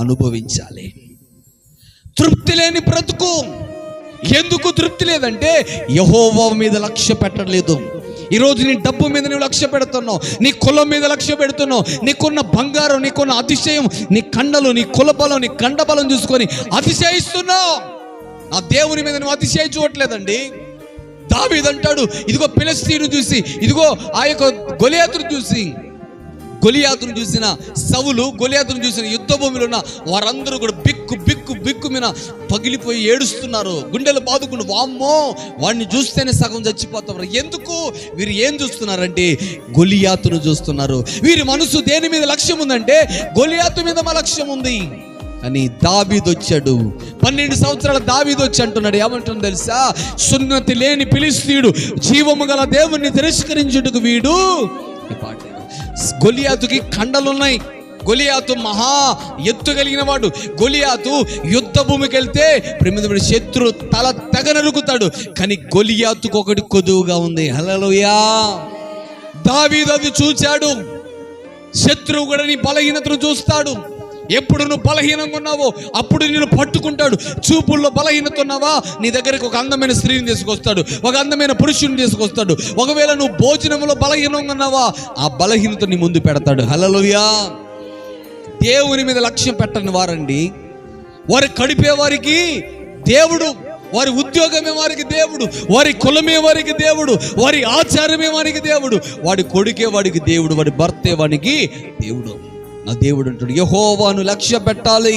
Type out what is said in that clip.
అనుభవించాలి. తృప్తి లేని బ్రతుకు. ఎందుకు తృప్తి లేదంటే యహోవ మీద లక్ష్య పెట్టలేదు. ఈరోజు నీ డబ్బు మీద నువ్వు లక్ష్య పెడుతున్నావు. నీ కులం మీద లక్ష్య పెడుతున్నావు. నీకున్న బంగారం నీకున్న అతిశయం నీ కండలు నీ కులబలం నీ కండబలం చూసుకొని అతిశయిస్తున్నావు. ఆ దేవుని మీద నువ్వు అతిశయించవట్లేదండి దావీదంటాడు ఇదిగో పిలస్తీను చూసి ఇదిగో ఆ యొక్క గొలియాతును చూసి గొలియాతును చూసిన సవులు గొలియాతును చూసిన యుద్ధ భూమిలో ఉన్న వారందరూ కూడా బిక్కు బిక్కు బిక్కు మీద పగిలిపోయి ఏడుస్తున్నారు. గుండెలు బాదుకుని వామ్మో వాడిని చూస్తేనే సగం చచ్చిపోతారు. ఎందుకు? వీరు ఏం చూస్తున్నారంటే గొలియాతును చూస్తున్నారు. వీరి మనసు దేని మీద లక్ష్యం ఉందంటే గొలియాతు మీద మా లక్ష్యం ఉంది. అని దాబీదొచ్చాడు పన్నెండు సంవత్సరాల దాబీదొచ్చి అంటున్నాడు. ఏమంటుంది తెలుసా? సున్నతి లేని పిలిస్తీయుడు జీవము గల దేవుణ్ణి తిరస్కరించుటకు వీడు ఈ పాట గొలియాతుకి కండలున్నాయి. గొలియాతు మహా ఎత్తు కలిగిన వాడు. గొలియాతు యుద్ధ భూమికి వెళ్తే ప్రమిదమైన శత్రు తల తెగనరుకుతాడు కానీ గొలియాతుకు ఒకటి కొదువుగా ఉంది. హలలోయా దావీదు అది చూచాడు. శత్రువు కూడా నీ బలహీనతను చూస్తాడు. ఎప్పుడు నువ్వు బలహీనంగా ఉన్నావో అప్పుడు నేను పట్టుకుంటాడు. చూపుల్లో బలహీనత ఉన్నావా? నీ దగ్గరికి ఒక అందమైన స్త్రీని తీసుకొస్తాడు. ఒక అందమైన పురుషుని తీసుకొస్తాడు. ఒకవేళ నువ్వు భోజనంలో బలహీనంగా ఉన్నావా ఆ బలహీనత నీ ముందు పెడతాడు. హలలుయా దేవుని మీద లక్ష్యం పెట్టని వారండి. వారి కడిపే వారికి దేవుడు వారి ఉద్యోగమే వారికి దేవుడు వారి కులమే వారికి దేవుడు వారి ఆచారమే వారికి దేవుడు వాడి కొడుకే వాడికి దేవుడు వాడి భర్తే వానికి దేవుడు. ఆ దేవుడు అంటాడు యహోవాను లక్ష్య పెట్టాలి